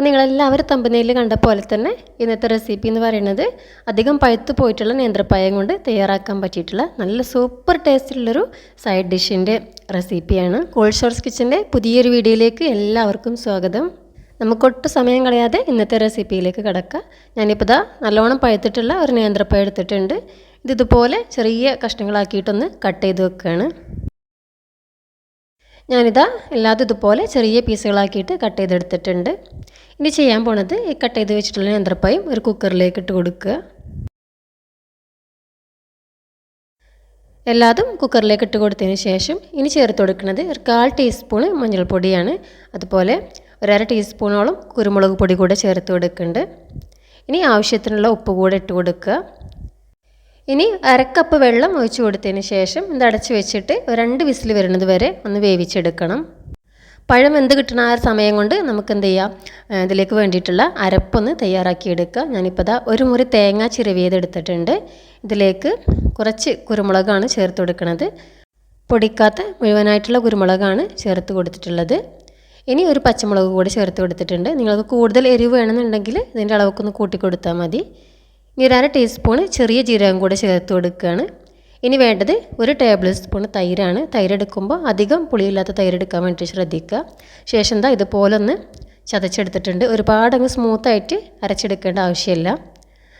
അപ്പോൾ നിങ്ങളെല്ലാവരും തമ്പനയിൽ കണ്ട പോലെ തന്നെ ഇന്നത്തെ റെസിപ്പി എന്ന് പറയുന്നത് അധികം പഴുത്ത് പോയിട്ടുള്ള നേന്ത്രപ്പായം കൊണ്ട് തയ്യാറാക്കാൻ പറ്റിയിട്ടുള്ള നല്ല സൂപ്പർ ടേസ്റ്റിലുള്ളൊരു സൈഡ് ഡിഷിന്റെ റെസിപ്പിയാണ് കോൾഡ് ഷോർസ് കിച്ചന്റെ പുതിയൊരു വീഡിയോയിലേക്ക് എല്ലാവർക്കും സ്വാഗതം. നമുക്കൊട്ടും സമയം കളയാതെ ഇന്നത്തെ റെസിപ്പിയിലേക്ക് കിടക്കാം. ഞാനിപ്പോൾ ഇതാ നല്ലോണം പഴുത്തിട്ടുള്ള ഒരു നേന്ത്രപ്പായ എടുത്തിട്ടുണ്ട്. ഇതിതുപോലെ ചെറിയ കഷ്ണങ്ങളാക്കിയിട്ടൊന്ന് കട്ട് ചെയ്ത് വെക്കുകയാണ് ഞാനിതാ എല്ലാതും ഇതുപോലെ ചെറിയ പീസുകളാക്കിയിട്ട് കട്ട് ചെയ്തെടുത്തിട്ടുണ്ട്. ഇനി ചെയ്യാൻ പോണത് ഈ കട്ട് ചെയ്ത് വെച്ചിട്ടുള്ള യന്ത്രപ്പയും ഒരു കുക്കറിലേക്ക് ഇട്ട് കൊടുക്കുക. എല്ലാതും കുക്കറിലേക്ക് ഇട്ട് കൊടുത്തതിന് ശേഷം ഇനി ചേർത്ത് കൊടുക്കുന്നത് ഒരു കാൽ ടീസ്പൂൺ മഞ്ഞൾപ്പൊടിയാണ്. അതുപോലെ ഒരര ടീസ്പൂണോളം കുരുമുളക് പൊടി കൂടെ ചേർത്ത് കൊടുക്കുന്നുണ്ട്. ഇനി ആവശ്യത്തിനുള്ള ഉപ്പ് കൂടെ ഇട്ട് കൊടുക്കുക. ഇനി അരക്കപ്പ് വെള്ളം ഒഴിച്ച് കൊടുത്തതിന് ശേഷം ഇത് അടച്ച് വെച്ചിട്ട് രണ്ട് വിസിൽ വരുന്നത് വരെ ഒന്ന് വേവിച്ചെടുക്കണം. പഴം എന്ത് കിട്ടണ ആ സമയം കൊണ്ട് നമുക്ക് എന്ത് ചെയ്യാം? ഇതിലേക്ക് വേണ്ടിയിട്ടുള്ള അരപ്പൊന്ന് തയ്യാറാക്കിയെടുക്കുക. ഞാനിപ്പോൾ ദാ ഒരു മുറി തേങ്ങ ചിരവിയതെടുത്തിട്ടുണ്ട് ഇതിലേക്ക് കുറച്ച് കുരുമുളകാണ് ചേർത്ത് കൊടുക്കുന്നത് പൊടിക്കാത്ത മുഴുവനായിട്ടുള്ള കുരുമുളകാണ് ചേർത്ത് കൊടുത്തിട്ടുള്ളത്. ഇനി ഒരു പച്ചമുളക് കൂടി ചേർത്ത് കൊടുത്തിട്ടുണ്ട്. നിങ്ങൾക്ക് കൂടുതൽ എരിവ് വേണമെന്നുണ്ടെങ്കിൽ ഇതിന്റെ അളവൊക്കെ കൂട്ടി കൊടുത്താൽ മതി. ഇനി ഒരു അര ടീസ്പൂൺ ചെറിയ ജീരകം കൂടെ ചേർത്ത് കൊടുക്കുകയാണ്. ഇനി വേണ്ടത് ഒരു ടേബിൾ സ്പൂൺ തൈരാണ്. തൈരെടുക്കുമ്പോൾ അധികം പുളിയില്ലാത്ത തൈരെടുക്കാൻ വേണ്ടി ശ്രദ്ധിക്കുക. ശേഷം എന്താ ഇതുപോലെ ഒന്ന് ചതച്ചെടുത്തിട്ടുണ്ട്. ഒരുപാട് അങ്ങ് സ്മൂത്തായിട്ട് അരച്ചെടുക്കേണ്ട ആവശ്യമില്ല.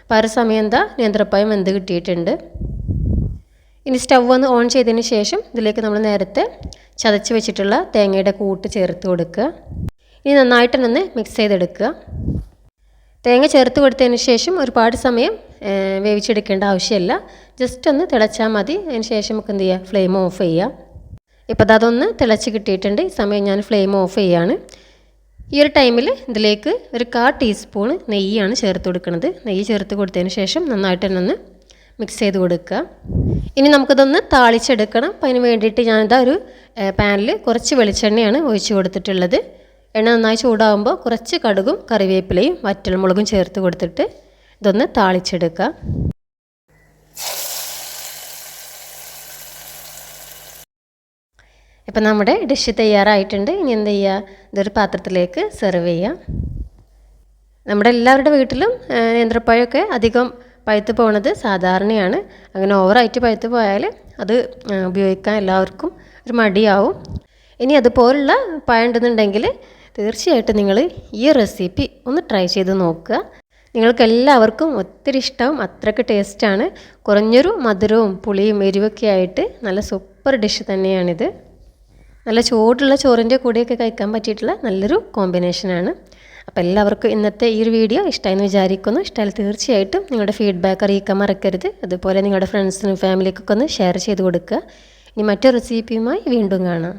അപ്പോൾ ആ സമയം എന്താ? നേന്ത്രപ്പായം വെന്ത് കിട്ടിയിട്ടുണ്ട്. ഇനി സ്റ്റവ് ഒന്ന് ഓൺ ചെയ്തതിന് ശേഷം ഇതിലേക്ക് നമ്മൾ നേരത്തെ ചതച്ച് വെച്ചിട്ടുള്ള തേങ്ങയുടെ കൂട്ട് ചേർത്ത് കൊടുക്കുക. ഇനി നന്നായിട്ടൊന്ന് മിക്സ് ചെയ്തെടുക്കുക. തേങ്ങ ചേർത്ത് കൊടുത്തതിന് ശേഷം ഒരുപാട് സമയം വേവിച്ചെടുക്കേണ്ട ആവശ്യമില്ല. ജസ്റ്റ് ഒന്ന് തിളച്ചാൽ മതി. അതിന് ശേഷം നമുക്ക് എന്ത് ചെയ്യുക ഫ്ലെയിം ഓഫ് ചെയ്യാം. ഇപ്പോൾ അതൊന്ന് തിളച്ച് കിട്ടിയിട്ടുണ്ട്. ഈ സമയം ഞാൻ ഫ്ലെയിം ഓഫ് ചെയ്യാണ്. ഈ ഒരു ടൈമിൽ ഇതിലേക്ക് ഒരു കാ ടീസ്പൂൺ നെയ്യാണ് ചേർത്ത് കൊടുക്കുന്നത് നെയ്യ് ചേർത്ത് കൊടുത്തതിന് ശേഷം നന്നായിട്ട് തന്നെ ഒന്ന് മിക്സ് ചെയ്ത് കൊടുക്കുക. ഇനി നമുക്കിതൊന്ന് താളിച്ചെടുക്കണം. അപ്പം അതിന് വേണ്ടിയിട്ട് ഞാനിതാ ഒരു പാനിൽ കുറച്ച് വെളിച്ചെണ്ണയാണ് ഒഴിച്ച് കൊടുത്തിട്ടുള്ളത്. എണ്ണ നന്നായി ചൂടാകുമ്പോൾ കുറച്ച് കടുകും കറിവേപ്പിലയും വറ്റൽമുളകും ചേർത്ത് കൊടുത്തിട്ട് ഇതൊന്ന് താളിച്ചെടുക്കുക. ഇപ്പം നമ്മുടെ ഡിഷ് തയ്യാറായിട്ടുണ്ട്. ഇനി എന്ത് ചെയ്യുക? ഇതൊരു പാത്രത്തിലേക്ക് സെർവ് ചെയ്യാം. നമ്മുടെ എല്ലാവരുടെ വീട്ടിലും നേന്ത്രപ്പഴമൊക്കെ അധികം പഴുത്ത് പോകുന്നത് സാധാരണയാണ്. അങ്ങനെ ഓവറായിട്ട് പഴുത്ത് പോയാൽ അത് ഉപയോഗിക്കാൻ എല്ലാവർക്കും ഒരു മടിയാവും. ഇനി അതുപോലുള്ള പഴം ഉണ്ടെന്നുണ്ടെങ്കിൽ തീർച്ചയായിട്ടും നിങ്ങൾ ഈ റെസിപ്പി ഒന്ന് ട്രൈ ചെയ്ത് നോക്കുക. നിങ്ങൾക്ക് എല്ലാവർക്കും ഒത്തിരി ഇഷ്ടവും അത്രയ്ക്ക് ടേസ്റ്റാണ്. കുറഞ്ഞൊരു മധുരവും പുളിയും എരിവൊക്കെ ആയിട്ട് നല്ല സൂപ്പർ ഡിഷ് തന്നെയാണിത്. നല്ല ചൂടുള്ള ചോറിന്റെ കൂടെയൊക്കെ കഴിക്കാൻ പറ്റിയിട്ടുള്ള നല്ലൊരു കോമ്പിനേഷനാണ്. അപ്പോൾ എല്ലാവർക്കും ഇന്നത്തെ ഈ ഒരു വീഡിയോ ഇഷ്ടമായെന്ന് വിചാരിക്കുന്നു. ഇഷ്ടമായാൽ തീർച്ചയായിട്ടും നിങ്ങളുടെ ഫീഡ്ബാക്ക് അറിയിക്കാൻ മറക്കരുത്. അതുപോലെ നിങ്ങളുടെ ഫ്രണ്ട്സിനും ഫാമിലിക്കൊക്കെ ഒന്ന് ഷെയർ ചെയ്ത് കൊടുക്കുക. ഇനി മറ്റൊരു റെസിപ്പിയുമായി വീണ്ടും കാണാം.